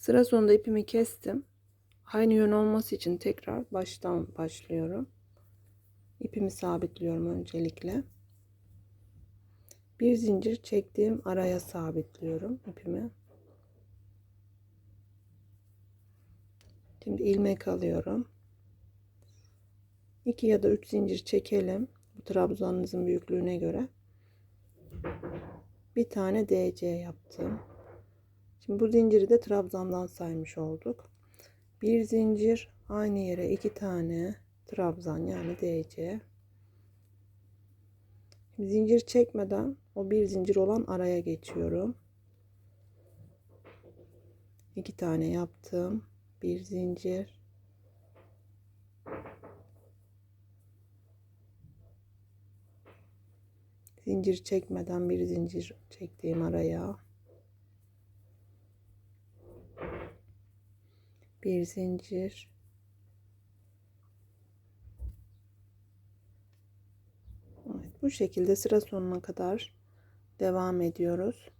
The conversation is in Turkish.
Sıra sonunda ipimi kestim. Aynı yön olması için tekrar baştan başlıyorum. İpimi sabitliyorum öncelikle. Bir zincir çektiğim araya sabitliyorum ipimi. Şimdi ilmek alıyorum. 2 ya da 3 zincir çekelim. Bu trabzanınızın büyüklüğüne göre. Bir tane DC yaptım. Şimdi bu zinciri de trabzandan saymış olduk. Bir zincir aynı yere iki tane trabzan yani DC. Şimdi zincir çekmeden o bir zincir olan araya geçiyorum. İki tane yaptım. Bir zincir. Zincir çekmeden bir zincir çektiğim araya. Bir zincir. Evet, bu şekilde sıra sonuna kadar devam ediyoruz.